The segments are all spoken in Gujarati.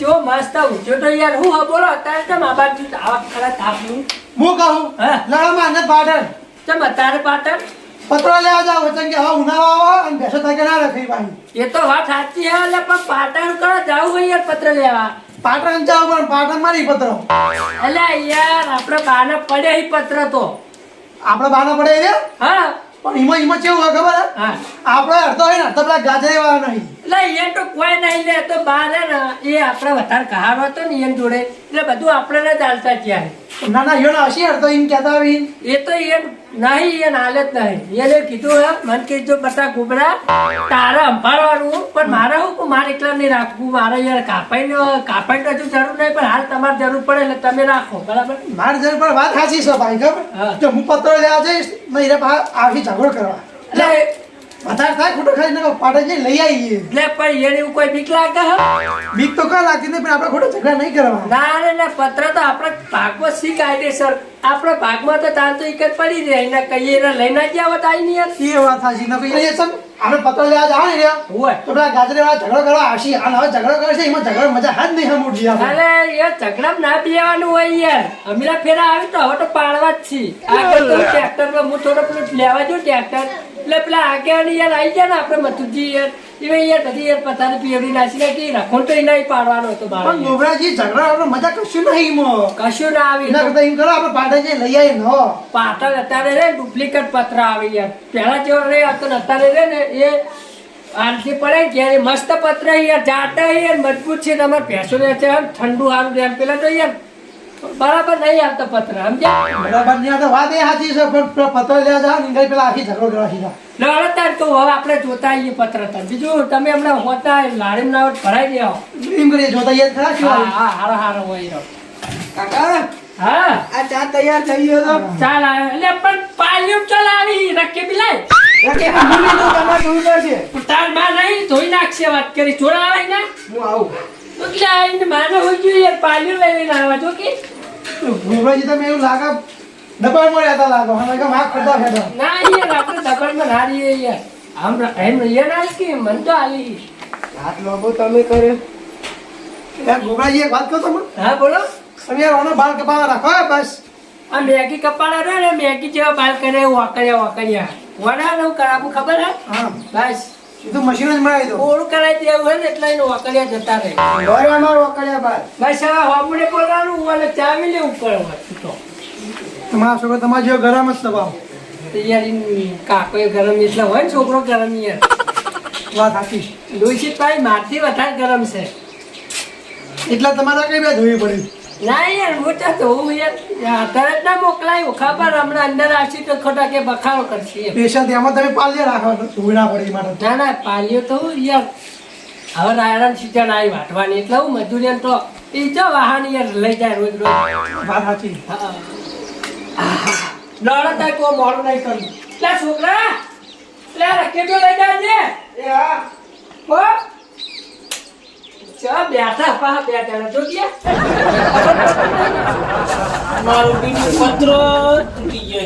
જો મસ્ત ઉઠ્યો તો યાર હું હા બોલો અત્યારે તો મા બાપ આવા ખરા થાપનું હું કહું? હા. લડામાં ને પાટણ. ચમ અત્યારે પાટણ? પત્રો લેવા જાવ વચન કે હવે ઉનાળો આવો અને બેસો તાકે ના રખી ભાઈ એ તો વાત સાચી હે એટલે પણ પાટણ કરો જાવ હોય યાર પત્ર લેવા. પાટણ જાવ પણ પાટણ મારી પત્ર. એટલે યાર આપણે બાને પડે પત્ર તો. આપણે બાને પડે હા. પણ એમાં એમાં કેવું હોય ખબર આપણે અડધો હોય ને અડધો પેલા ગાજરી વાળા નહીં. એટલે એ તો કોઈ નહીં લે તો બહાર એ આપણે વધારે કહારો હતો ને એની જોડે. એટલે બધું આપણે જ ચાલતા ત્યારે ના ના યો ના હસી એમ કહેતા આવી એ તો એ નહીં એ જ નહીં. એને કીધું હે મને કીધું બધા ગુબરા તારે સંભાળવાનું પણ મારે હું મારે એકલા નહીં રાખવું મારે યાર કાપાઈ કાપાઈ તો હજુ જરૂર નહીં પણ હાલ તમારે જરૂર પડે એટલે તમે રાખો. બરાબર? મારે જરૂર પણ વાત સાચી છે ભાઈ હા. ખબર જો હું પત્રો લેવા જઈશ નહીં આવી ઝઘડો કરવા. એટલે વધારે થાય ખોટો ખાઈ ને પાડે જઈ લઈ આવીએ. એટલે પણ એને કોઈ બીક લાગે હે. બીક તો કા લાગતી નહીં પણ આપણે ખોટો ઝઘડા નહીં કરવા ના ના પત્ર તો આપણે પાકો સી કાયદેસર? આપણે ભાગમાં તો તાર તો એક જ પડી રહે એના કહીએ એને લઈને જ આવત આવી નહીં યાર. એ વાત સાચી. ને ભાઈ સમ આપણે પત્ર લેવા જાવ ને હોય તો પેલા ગાજરે વાળા ઝઘડો કરવા આવશે. અને હવે ઝઘડો કરે છે એમાં ઝઘડો મજા હાથ નહીં હમુડી આપણે અરે યાર ઝઘડા ના પીવાનું હોય યાર. અમીરા ફેરા આવી તો હવે તો પાડવા જ છી આગળ તો ટ્રેક્ટર પર હું થોડો પેલું લેવા જો ટ્રેક્ટર એટલે પેલા આગળ યાર આવી ગયા ને આપણે મથુજી યાર. એ યાર બધી યાર પતાને પીવડી નાખી નાખી રખોણ તો એના પાડવાનો હતો બાર પણ ગોબરાજી ઝઘડા આપણે મજા કશું નહીં કશું ના આવી એના કરતા એમ કરો આપણે પાટણ જઈ લઈ આવીએ ન પાટણ અત્યારે રે ડુપ્લિકેટ પત્ર આવી યાર પહેલા જેવો રે હતો અત્યારે રે ને એ આનથી પડે ને ત્યારે મસ્ત પત્ર યાર જાટા યાર મજબૂત છે તમારે ભેંસો રહે છે ઠંડુ સારું એમ પેલા તો યાર બરાબર નહીં આવતો પત્ર સમજ્યા? બરાબર નહીં આવતો. વાત એ સાચી છે પણ પત્ર લેવા જાવ ને પેલા આખી ઝઘડો કરવા સીધા લડતા તો હવે આપણે જોતા આવીએ પત્ર તાર બીજું તમે હમણાં હોતા લાડી ના ભરાઈ દે એમ કરીએ જોતા યાદ ખરા શું હા? હારો હારો હોય કાકા હા? આ ચા તૈયાર થઈ ગયો તો. ચાલ આવે એટલે પણ પાલ્યું ચાલ આવી રકે બિલાય. રકે ભૂલી તો તમારે જોવું પડશે તારમાં નહીં ધોઈ નાખશે વાત કરી. જોડા આવે ને? હું આવું. આઈને માને યાર પાલ્યું લઈને આવા જો કે? ભૂલભાજી તમે એવું લાગે દબાણ મળ્યા હતા લાગો. અમે કે માફ કરતા ફેટા ના યાર આપણે દબાણમાં ના રહીએ યાર આમ એમ રહીએ ના કે મન તો આલી હાથ લોબો તમે કર્યો. યાર એક વાત કહો તમે હા બોલો. તમે યાર ઓનો બાલ કપાવા રાખો બસ. આ મેગી કપાળા રે ને મેગી જેવા બાલ કરે વાકરિયા વાકરિયા. વડા નું કરાવું ખબર હે? હા. બસ. સીધું મશીન જ દો. ઓળું કરાવી દેવું હોય ને એટલે એનું વાકરિયા જતા રહે. ઘરે અમારો વકડ્યા બાદ. ભાઈ સાહેબ હોમડે બોલવાનું અને ચા બી ઉપર હોય તો. તમારા છોકરો તમારા જેવો ગરમ જ સ્વભાવ. તૈયારી યાર કાકો ગરમ એટલે હોય ને છોકરો ગરમ યાર વાત સાચી. લુસીભાઈ મારથી વધારે ગરમ છે. એટલે તમારે કઈ બે ધોવી પડી? ના યાર હું તો હું યાર તરત ના મોકલાયું. ખબર હમણાં અંદર આવશે તો ખોટા કે બખાડો કરશે. પેશન્ટ એમાં તમે પાલ્ય રાખો ધોવી પડી માટે. ના ના પાલ્યો તો યાર હવે રાયરાન સિઝન આવી વાટવાની એટલે હું મજૂરિયન તો એ જો વાહન યાર લઈ જાય રોજ રોજ. વાત સાચી. લડતા કો મોડું નહીં કર્યું. લે છોકરા લે રકેબો લઈ જાય એ હા. હો? ચા બેઠા, પા બે જણા જો ગયા. મારું બીજું પત્ર તૂટી ગયો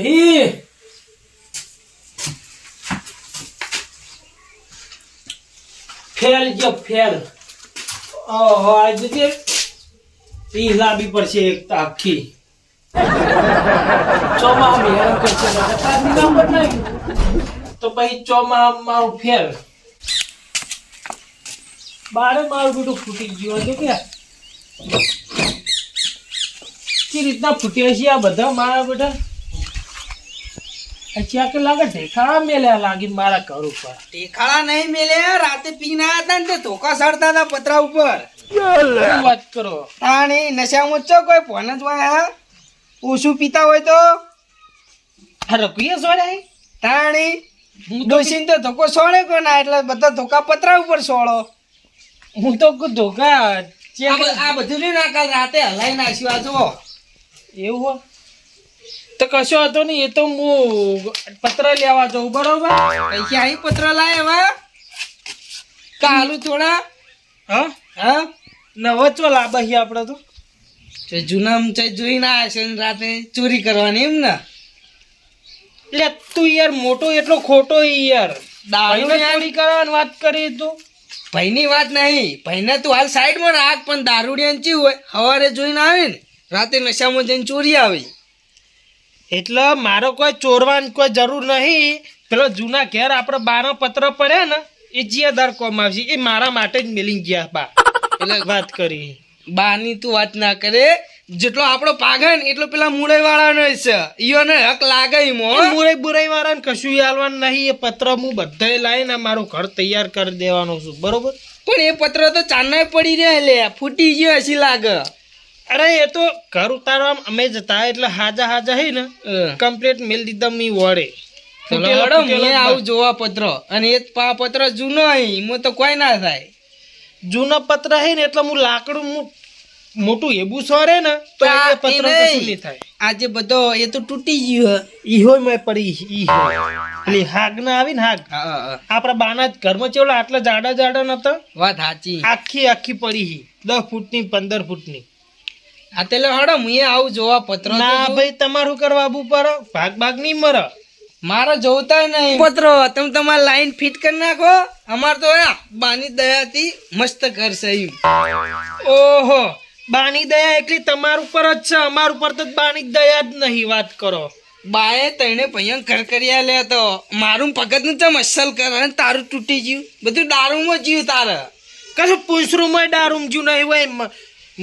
ફેલ ગયો, ફેલ. આજે જે લાવવી પડશે એક તો આખી. ચોમા તો પછી ચોમા મારું ફેલ. બારે મારું બધું ફૂટી ગયું હતું કે કે રીતના ફૂટ્યા છે આ બધા મારા બધા? અચ્છા કે લાગે ઢેખાડા મેલ્યા લાગી મારા ઘર ઉપર. ટેખાળા નહીં રાતે પીને હતા ને તે ધોકા સડતા હતા પતરા ઉપર. વાત કરો? તાણી નશામાં ચો કોઈ ફોન જ ઓછું પીતા હોય તો? રકીએ સોડ્યા તાણી ડોસીને તો ધોકો સોળે કો ના એટલે બધા ધોકા પતરા ઉપર સોળો. હું તો ધોકા. આ બધું નહીં ના કાલ રાતે હલાઈ નાખ્યું આ જુઓ. એવું હો? તો કશો હતો નહીં એ તો હું પત્ર લેવા જાઉં બરોબર? પૈસા અહીં પત્ર લાય હવે? કાલુ થોડા? હા? હા? નવો ચો લાભ હી આપણે તો. જો જૂનામ છે જોઈને આવ્યા છે રાતે ચોરી કરવાની એમ ને. એટલે તું યાર મોટો એટલો ખોટો યાર. દારૂ ચોરી કરવાની વાત કરી તું. ભાઈની વાત નહીં. ભાઈને તું હાલ સાઈડમાં રાખ પણ દારૂડિયાને ચી હોય? સવારે જોઈને આવે ને રાતે નશામાં જઈને ચોરી આવે. એટલે મારો કોઈ ચોરવાની કોઈ જરૂર નહીં. પેલો જૂના ઘેર આપણે બારો પત્ર પડ્યા ને એ જીયાદાર કોમ આવશે. એ મારા માટે જ મેલી ગયા બા. એટલે વાત કરી. બાની તું વાત ના કરે. જેટલો આપણો પાગન એટલો પેલા મુરઈ વાળાનો છે. ઈયોને હક લાગે મો હો. મુરાઈ બુરાઈ વાળાને કશું હાલવાનું નહીં એ પત્ર હું બધાય લાવીને મારું ઘર તૈયાર કરી દેવાનો છું બરોબર? પણ એ પત્ર તો ચાંદના પડી રહ્યા લે ફૂટી ગયો હશે લાગે. અરે એ તો ઘર ઉતારવા અમે જતા એટલે હાજા હાજા હે ને કમ્પ્લીટ મેલ દીધા મી જ આવું જોવા પત્ર. અને એ પા પત્ર જૂનો અહીં તો કોઈ ના થાય. જૂનો પત્ર હે ને એટલે હું લાકડું હું મોટું એબું સોરે ને તો એ પત્ર કશું નહીં. થાય. આજે બધો એ તો તૂટી ગયો ઈ હોય મેં પડી ઈ હોય એટલે હાગ ના આવી ને હાગ. આપણા બાના ઘરમાં ચેવલા આટલા જાડા જાડા નતા? વાત સાચી. આખી આખી પડી હી. દસ ફૂટની પંદર ફૂટની. આ તેલે હડો હું આવું જોવા પત્ર ના ભાઈ તમારું કરવા આબુ પર ભાગ ભાગ નહીં મરે. મારે જોતા નહીં. પત્રો તમે તમારી લાઈન ફિટ કરી નાખો. અમાર તો બાની દયાથી મસ્ત કરશે ઓહો. બાની દયા એટલી તમાર ઉપર જ છે. અમાર ઉપર તો બાની દયા જ નહીં વાત કરો. બાએ તઈને પૈયા ઘર કર્યા લે તો મારું પગતનું ચમ અસલ કરે અને તારું તૂટી ગયું? બધું દારૂમાં જીવ તારે. કશું પૂંછરું માં દારૂમ જ્યું નહીં હોય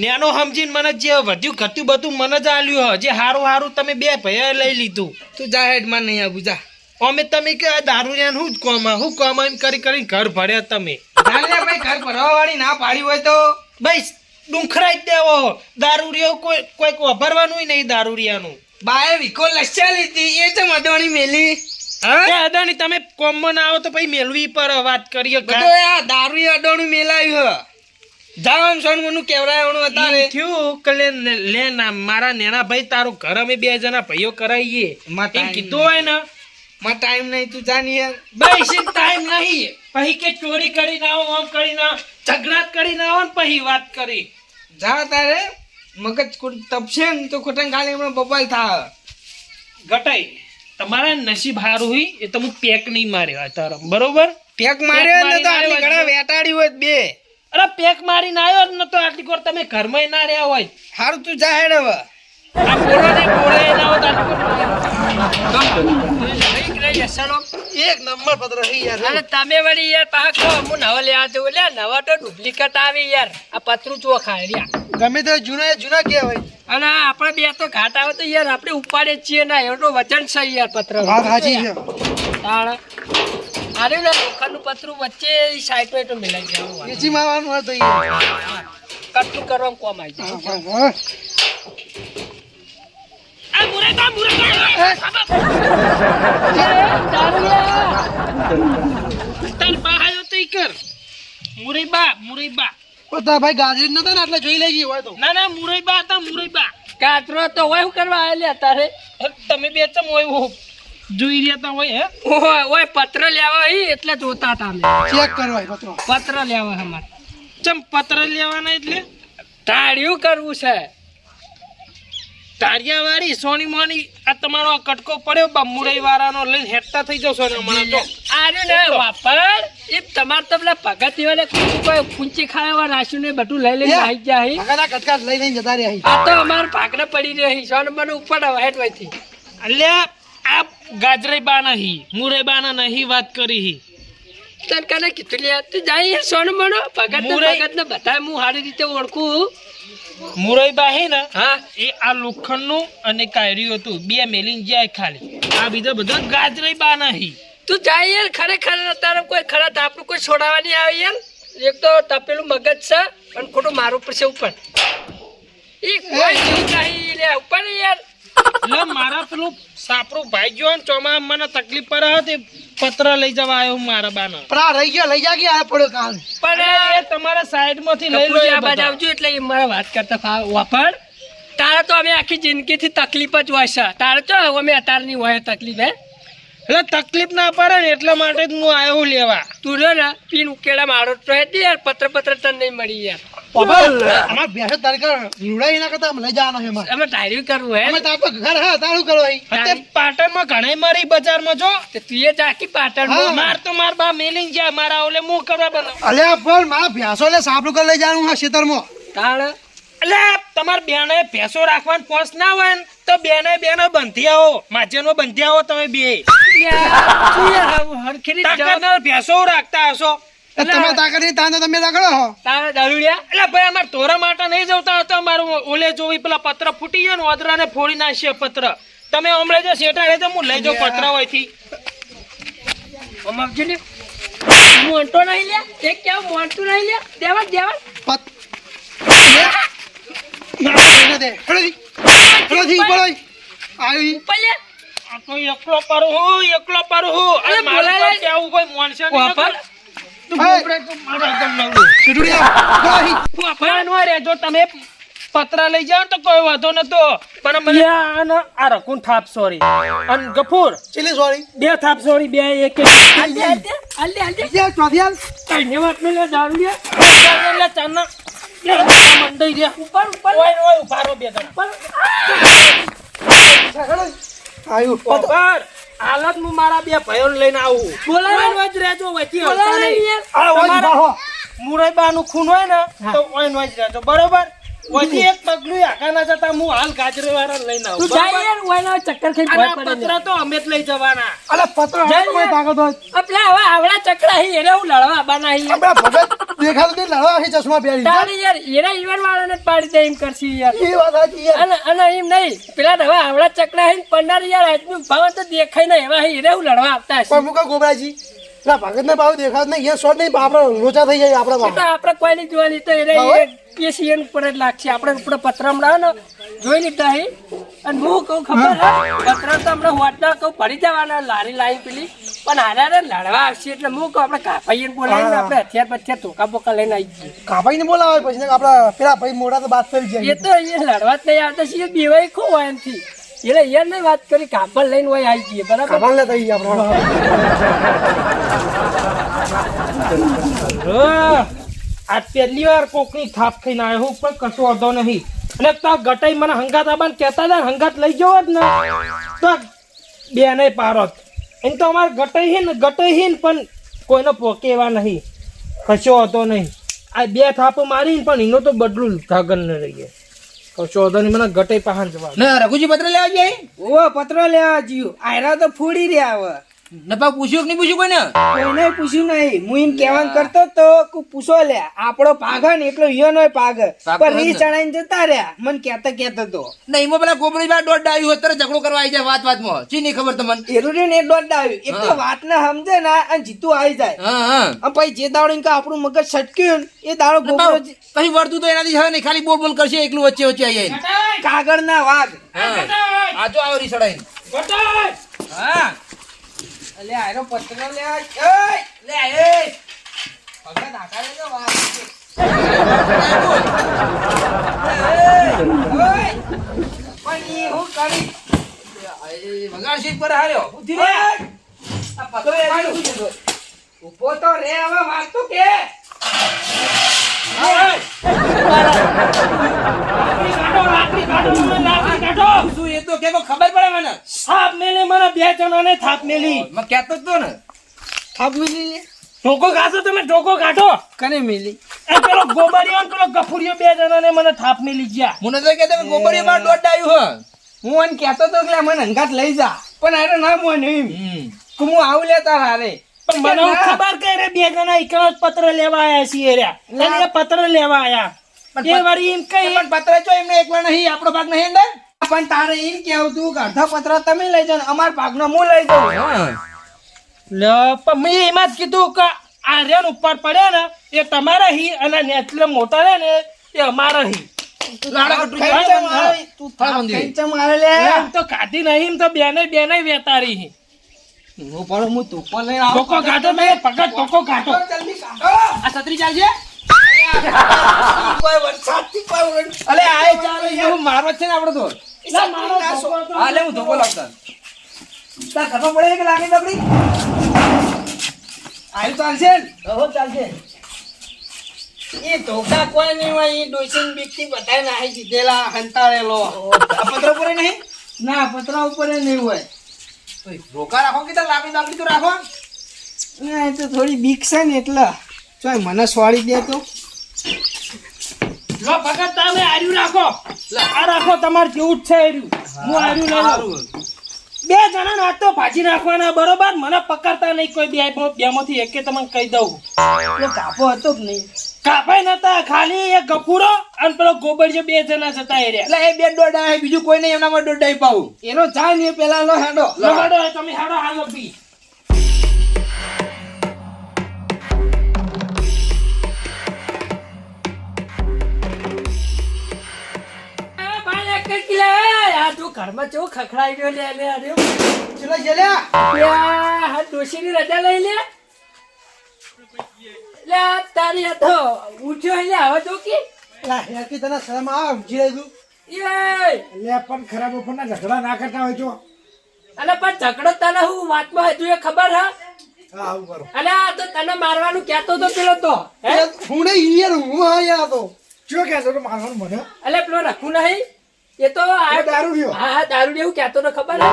નેનો સમજીને મને જે વધ્યું ઘટ્યું બધું મને જ આલ્યું હ જે હારું હારું તમે બે ભૈયા લઈ લીધું. તું જા હેડમાં નહીં આવું જા. અમે તમે કે દારૂ દારૂ શું જ કોમા શું કોમા એમ કરી કરીને ઘર ભર્યા તમે. ભાઈ ઘર ભરવા વાળી ના પાડી હોય તો. ભાઈ ડુંખરાઈ દેવો. દારૂરિયો કોઈ કોઈક વાપરવાનું નહીં દારૂરિયાનું બાએ વિકો લસ્યા લીધી. એ તો મધવાણી મેલી. હા? અદાણી તમે કોમમાં ના આવો તો પછી મેલવી પર વાત કરીએ બધો આ દારૂ અડાણું મેલાયું હ. જાવ આમ સોન મનું કેવડાવવાનું થયું કે લે ના મારા નેના ભાઈ તારું ઘર અમે બે જણા ભાઈઓ કરાવીએ એમાં કીધું હોય ને. માં ટાઈમ નહીં તું જાની યાર ભાઈ ટાઈમ નહીં. પછી કે ચોરી કરીને આવો આમ કરી ના ઝઘડા કરી ના આવો ને પછી વાત કરી. જા તારે મગજ તપશે ને તો ખોટા ખાલી હમણાં બબાલ થા ઘટાઈ તમારા નસીબ હારું હોય એ તમે પેક નહીં માર્યો અત્યારે બરોબર? પેક માર્યો ને તો આટલી ઘણા વેટાડી હોય બે. અરે પેક મારીને આવ્યો ને તો આટલી વાર તમે ઘરમાં ના રહ્યા હોય. હારું તું જા હેડ હવે. આ બોલો ને બોલે ના હોત એક નંબર પત્ર હી યાર. અને તમે વળી યાર પાછો હું નવા લેવા જવું લે નવા તો ડુપ્લિકેટ આવી યાર. આ પતરું ચોખાય રહ્યા ગમે તે જૂના જૂના કહેવાય. અને આપણે બે તો ઘાટ આવે તો યાર આપણે ઉપાડે છીએ ના એનું વચન છે યાર પત્ર. વાત સાચી છે. ને લોખંડનું પતરું વચ્ચે સાઈડ પર તો મિલાઈ મારવાનું કટલું કરવામાં કોમ આવી જાય. હા, હા. આ મુરેગા મુરેગા તાર બહાયો તો ઈ કર મુરઈબા ઓ તારા ભાઈ ગાજરી નતા ને એટલે જોઈ લેજી હોય તો ના ના મુરઈબા હતા મુરઈબા કાતરો તો હોય હું કરવા આવેલા તારે તમે બે ચમ હોય હો જોઈ રહ્યા તા હોય હે ઓય ઓય પત્ર લેવા ઈ એટલે જોતા હતા અમે ચેક કરવા પત્ર પત્ર લેવા અમારે ચમ પત્ર લેવાના એટલે તાળિયું કરવું છે તારિયા વાળી સોની મોની આ તમારો કટકો પડ્યો બા મુરઈ વાળાનો લઈને હેઠતા થઈ જશો ને હમણાં તો આરે ને વાપર. એ તમાર તો પેલા ભગત વાળે કોઈ કુંચી ખાવા રાશું ને બધું લઈ લઈને આવી જાય હી. આગળના કટકાટ લઈ લઈને જતા રહી આ તો અમાર પાકને પડી રહી સોન મને ઉપર હેઠ વહીથી અલ્યા આ ગાજરે બા નહીં મુરઈ બાના નહીં વાત કરી હી. તને કને કીધું લે તું જાય સોન મનો ભગત ને ભગત ને બધા હું સારી રીતે ઓળખું. મુરઈ બા હે ને હા. એ આ લોખંડનું અને કાયર્યું હતું. બે મેલીને જાય ખાલી. આ બીજા બધા ગાજરી બા નહીં તું જાય યાર ખરેખર તારે કોઈ ખરા તાપનું કોઈ છોડાવવાની આવે યાર? એક તો તપેલું મગજ છે અને ખોટું મારું પડશે ઉપર. એ કોઈ જીવ નહીં લે ઉપર યાર. એટલે મારા પેલું સાપરું ભાઈ ગયો ને ચોમા મને તકલીફ પડે હતી પત્ર લઈ જવા આવ્યો મારા બાનો. પણ આ રહી ગયો લઈ જા આ પડ્યો કાલ? પણ એ તમારા સાઈડમાંથી લઈ લો આ બાજુ આવજો એટલે એ મારા વાત કરતા ફા- વાપર તારે તો અમે આખી જિંદગીથી તકલીફ જ હોય છે. તારે તો અમે અત્યારની હોય તકલીફ હે? એટલે તકલીફ ના પડે ને એટલા માટે જ હું આવ્યો લેવા. તું જો ને પીન ઉકેડા મારો તો હેતી યાર પત્ર પત્ર તને નહીં મળી યાર. અમાર ભેંસો તારીખે રીવડાવી ના કરતા લઈ જવાના છે અમારે. અમે ડાયરી કરવું હે. અમે તાર ઘર હા તારું કરો અહીં. અત્યારે પાટણમાં ઘણી મારી બજારમાં જો. તું એ ચાકી પાટણ માર તો માર બા મેલીને ગયા મારા ઓલે મું કરવા બનાવ અલ્યા પણ મારા ભેંસો લે સાપડું કરી લઈ જવાનું હા ખેતરમાં. તાણ એટલે તમાર બેને ભેંસો રાખવાનું પોસ ના હોય ને તો બેને બેને બંધી આવો માજેનો બંધી આવો તમે બે. હરખી તાકાતના ભેંસો રાખતા હશો. તમે નહીં તાને તમે તાકડો હો. તારે દારૂડિયા એટલે ભાઈ અમાર તોરા માટે નહીં જવતા હતા મારું ઓલે જોવી પેલા પત્ર ફૂટી ગયો ને ઓદરાને ફોડી નાખશે પત્ર. તમે હમણાં જો શેઠા રહે તો હું લઈ જાઉં પત્ર હોયથી. અમાર જેને મોટો નહીં લે તે કેવું મોંટું નહીં લે દેવા દેવા. પત દે. હેડો જી. હેડો જી, બોલો જી. આવી. પલે આ તો એકલો પર હું એકલો પર હું. અરે મારું કેવું કોઈ માણસે નહીં જી. જો તમે પતરા લઈ જાઓ તો કોઈ વાંધો નતો. પણ મને આ આ રકુન થાપ સોરી અને ગફૂર ચીલી સોરી. બે થાપ સોરી બે એક એક. આલે આલે આલે આલે યાર, ચોથી હાલ. વાત નહીં લે દારૂડિયા એટલે ચાના મંડાઈ રહ્યા ઉપર ઉપર. ઓય ઓય ઊભા બે જણા. જી. ઉપર હાલત હું મારા બે ભાઈઓ લઈને આવું બોલાય. જ રહેજો વચ્ચે હલતા નહીં. ઓય તમારા- ખૂન હોય ને તો ઓય જ રહેજો. બરોબર? વચ્ચે એક પગલું આખા જતા હું હાલ ગાજરે વાળા લઈને આવું તું જાય યાર ઓયના ચક્કર ખાઈ અને ભોય આ પડે ને. પતરા તો અમે જ લઈ જવાના અલા, પતરો જય હાથ તાકાત હોય. આ હવે આવડા ચકડા હી એને હું લડવા બાના હી આ ભગત દેખાતું નહીં, લડવા છે ચશ્મા પહેરી. તારી યાર એના ઈવન વાળાને પાડી દે એમ કરશી યાર એ વાત સાચી યાર. અને અને એમ નહીં પેલા હવે આવડા ચકડા હી પંડાર યાર આજનું ભાવ તો દેખાય ને એવા હી એને હું લડવા આપતા પણ મુકા ગોબરાજી પેલા ભગતને ભાવ દેખાત નહીં. એ શોર્ટ નહીં પણ આપણે લોચા થઈ જાય આપણે આપણે કોઈ નહીં જોવાની તો એને એ- સીએન ઉપર જ લાગશે. આપણે ઉપર પતરા હમણાં ને જોઈ લીધા હે. અને હું કહું ખબર પત્ર તો હમણાં હોટના કહું ભરી જવાના લારી લાઈન પેલી. પણ હારા ને લડવા આવશે એટલે હું કહું આપણે કાપાઈને બોલાવીને. આપણે હથિયાર પછી ધોકા બોકા લઈને આવી જઈએ. કાપાઈને બોલાવે પછી આપણે પેલા ભાઈ મોડા તો બાદ થઈ જાય. એ તો એ લડવા જ નહીં આવતા છે બેવાય ખો એમથી એટલે યાર નહીં વાત કરી કાપડ લઈને હોય આવી જઈએ બરાબર? કાપડ લેતા આવીએ આપણે. આ પહેલી વાર કોકની થાપ ખાઈને આવ્યો હું પણ કશો વાંધો નહીં. અને તો ગટાઈ મને હંગાત આબાને કહેતા હતા હંગાત લઈ જવો જ ને. તો બે નહીં પારોત એમ તો અમારે ગટાઈ હે ને ગટાઈ પણ કોઈનો પોકે એવા નહીં. કશો હતો નહીં. આ બે થાપ મારી પણ એનો તો બદલું ધાગન ન રહીએ નહીં મને ગટાઈ પહાણ જવા. ના રઘુજી પત્ર લેવા જાય ઓ પત્ર લેવા જ્યું. આયરા તો ફૂડી રહ્યા હવે. નપા પૂછ્યું કે નહીં પૂછ્યું કોઈને? કોઈને પૂછ્યું નહીં. હું એમ કહેવાનું કરતો તો કુ પૂછો લે. આપણો પાઘ ને એટલો યો નો પાઘ. પર રી ચડાઈને જતા રહ્યા. મને કહેતો કહેતો તો. ના એમાં પેલા ગોબડી બા દોડ આવ્યું અત્યારે ઝઘડો કરવા આવી જાય વાત વાતમાં. ચી નહીં ખબર તમને? એરું ને દોડ આવ્યું એક તો વાત ને સમજે ને અને જીતું આવી જાય. હા હા. પછી જે દાડો એમ કે આપણું મગજ છટક્યું એ દાડો નપા કઈ વર્તું તો એનાથી છે નહીં. ખાલી બોલ બોલ કરશે એકલું વચ્ચે વચ્ચે આવી જાય. કાગળ ના વાઘ. આજો આ જો આવો ગટાઈ! હા. અલે આયરો પત્ર લે એય લે એ પગા આકારે તો વાત છે. પણ ઈ હું કરી? વગાડ સીટ પર હાર્યો ઉઠી રે આ પતો એ કીધું? તો રે હવે વાગતું કે કાઢો, લાકડી કાઢો, મને લાકડી કાઢો. શું એ તો કેવો ખબર પડે મને થાપ મેલી બે જણાને થાપ મેલી મેં કહેતો તો ને. થાપ મિલી ઢોકો કાઢો તમે? ઢોકો કાઢો કને મેલી? એ પેલો ગોબરિયો ને પેલો ગફુરિયો બે જણાને મને થાપ મેલી ગયા. મને તો કહેતો કે ગોબડી બા દોઢ આવ્યું હું. એને કહેતો તો કે મને હંગાત લઈ જા. પણ અરે ના મોન એમ. હે કે હું આવું લેતા હારે. પણ મને ખબર કે રે બે જણા એકલા જ પત્ર લેવા આયા છીએ રે. એટલે પત્ર લેવા આયા. પણ એ વારી એમ કઈ પણ પત્ર જો એમને એકલા નહીં આપણો ભાગ નહીં અંદર? પણ તારે એમ કેવું તું કે અડધા પત્ર તમે લઈ જાઓ ને અમાર ભાગનો હું લઈ જાઉં. લે પણ મેં એમાં જ કીધું કે આ રેન ઉપર પડ્યા ને એ તમારા હી અને નેચલે મોટા રહે ને એ અમારા હી. મારો. જ છે ને આપડે તો- હા લે હું ધોકો લાવતા તાર ખબર પડે કે લાગે દબડી આયુ ચાલશે ને? હો ચાલશે. એ ધોકા કોઈ નહીં હોય એ ડોસીન બીકથી બધાય નાહી દીધેલા હંતાળેલો. આ પત્ર ઉપર નહીં? ના પતરા ઉપર નહીં હોય. તો રોકા રાખો કે તાર લાકડી લાકડી તો રાખો? ના એ તો થોડી બીક છે ને એટલે. ચોય મને સોળી દે તો. લો ભગત તમે આર્યું રાખો. આ રાખો તમારે જેવું જ છે આર્યું. હું આર્યું લઈ લઉં. બે જણા ના તો ભાજી નાખવાના બરોબર? મને પકડતા નહીં કોઈ બે બે માંથી એકે તમને કહી દઉં. પેલો કાપો હતો જ નહીં? કાપાઈ નતા ખાલી એ ગફુરો અને પેલો ગોબર જે બે જણા જતા એ એટલે એ બે દોડા બીજું કોઈ નહીં એમનામાં દોડાઈ પાવું એનો જાય ને એ પેલા લો હેડો. લો હેડો તમે હેડો હાલો પી જ આ તું ઘરમાં કેવું ખખડાઈ ગયો લે લે અરે ચલો જલ્યા યા, આ ડોશીની રજા લઈ લે. લે તારી તો ઊંચો લે હવે તો કે? લા હેરકી તને શરમ આવે ઊંચી રહી તું લે પણ ખરાબ ઉપરના ઝઘડા ના કરતા હોય છો અને પણ ઝઘડો તને હું વાતમાં હજુ એ ખબર હા? આવું આ તો તને મારવાનું કહેતો તો પેલો તો હે? નહીં યાર હું હા યાર તો શું કહેતો તો મારવાનું મને. અલે પેલો રખું નહીં? એ તો આ એ દારૂડિયો. હા હા દારૂ એવું કહેતો તો ખબર હે?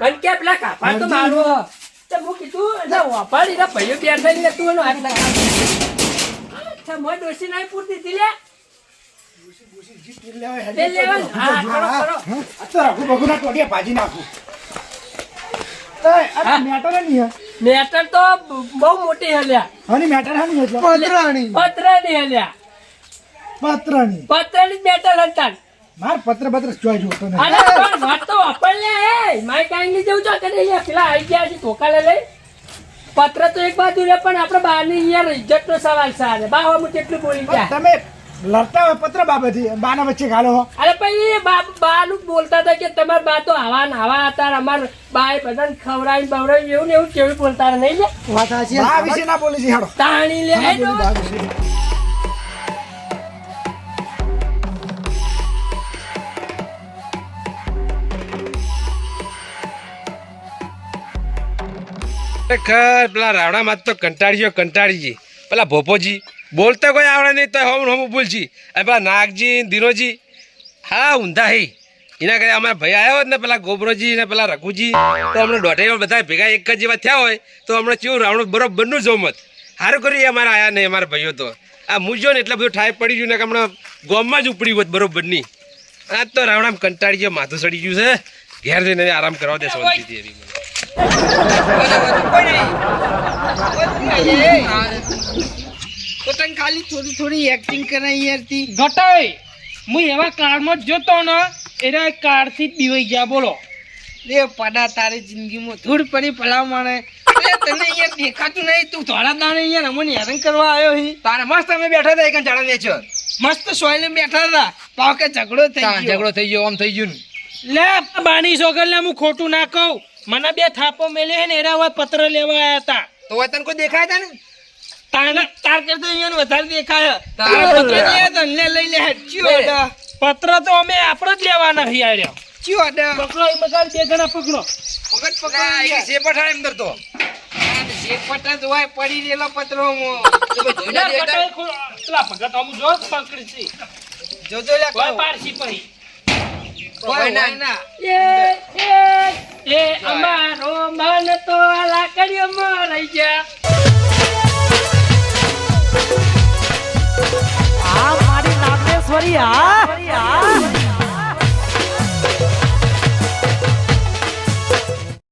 પણ કે પેલા કાપા તો મારો. તે હું કીધું એટલે વાપાડી ના ભાઈઓ બેઠા ને તું એનો હાથ અચ્છા મોય ડોસી નહીં પૂરતી હતી લે. લે લેવા ને. હા કરો કરો આ તો રાખું બગુના ટોટિયા ભાજી નાખું. એ મેટર નહીં હે? મેટર તો બહુ મોટી હલ્યા મેટર હે નહીં પત્રની હલ્યા પતરાણી પત્રની મેટર હતા માર પત્ર પત્ર જોઈ જોતો નહીં અરે પણ વાત તો આપણને એ માય કાંઈ જેવું છો કરે યાર પેલા આવી ગયા છે ધોકા લે લઈ. પત્ર તો એક બાજુ રે પણ આપણે બહારની યાર ઇજ્જત નો સવાલ છે આજે બા હું કેટલું બોલી ગયા. તમે લડતા હોય પત્ર બાબતે બાના વચ્ચે ગાલો અરે ભાઈ એ બા બાનું બોલતા હતા કે તમારા બા તો આવા ને આવા હતા અમાર બાએ બધાને ખવડાવી બવડાવી એવું ને એવું કેવું બોલતા નહીં લે વાત સાચી બા વિશે ના બોલી છે હાડો. તાણી લે. એ વિશે પેલા રાવણામાં તો કંટાળી ગયો, કંટાળી ગઈ. પેલા ભોપોજી, બોલતા કોઈ આવડે નહીં તો હમ હમ ભૂલજી. અને પેલા નાગજી દિનોજી હા, ઊંધા હી. એના કરે અમારા ભાઈ આવ્યો ને, પેલા ગોબરોજી ને પેલા રઘુજી, તો અમને દોઢાઈ બધા ભેગા એક જ જેવા થયા હોય, તો હમણાં કેવું રાવણ બરોબરનું જોમત. સારું કર્યું એ અમારા આયા નહીં અમારા ભાઈઓ તો. આ મૂજો ને, એટલે બધું ઠાય પડી ગયું ને, કે હમણાં ગોમમાં જ ઉપડી હોત બરોબરની આ તો રાવણામ કંટાળી ગયો, માથું સડી ગયું છે. ઘેર જઈને આરામ કરવા દે, શાંતિથી. એવી મને. ખાલી થોડી થોડી એક્ટિંગ કરાઈ યાર તી. ઘટાઈ હું એવા કારમાં જ જોતો ને એના કાળથી જ બીવાઈ ગયા બોલો. રે પડા તારી જિંદગીમાં ધૂળ પડી ભલા માણે. તને યાર દેખાતું નહીં તું થોડા દાણે યાર અમને હેરાન કરવા આવ્યો હી. તારે મસ્ત અમે બેઠા હતા એક જાડા વેચો મસ્ત સોયલે બેઠા હતા. પાવ કે ઝઘડો થઈ ગયો. ઝઘડો થઈ ગયો આમ થઈ ગયું લે બાની સોગલ હું ખોટું ના કહું. મને બે થાપો મેલ્યો ને એના હવે પત્ર લેવા આયા હતા. તો વતન કોઈ દેખાય હતા ને? તારા તાર કરતા અહીંયા વધારે દેખાય. તારે તારે પત્ર પત્ર લે તો લે લઈ લે ચિયો પત્ર તો અમે આપણો જ લેવાના આર્યો ચિયો અડા પકડો એ મગાલ બે જણા પકડો. પકડ પકડ. એ શેપટ થાય અંદર તો. જે પટા જ હોય પડી રહેલો પત્રોમાં. તો જોઈ લે. પકડ, પેલા ભગત અમુક જો પકડી છે જોજો લે કોઈ પારસી હોય એ અમારો મન તો આ લાકડીઓમાં રહી ગયા. આ મારી નાગેશ્વરી આ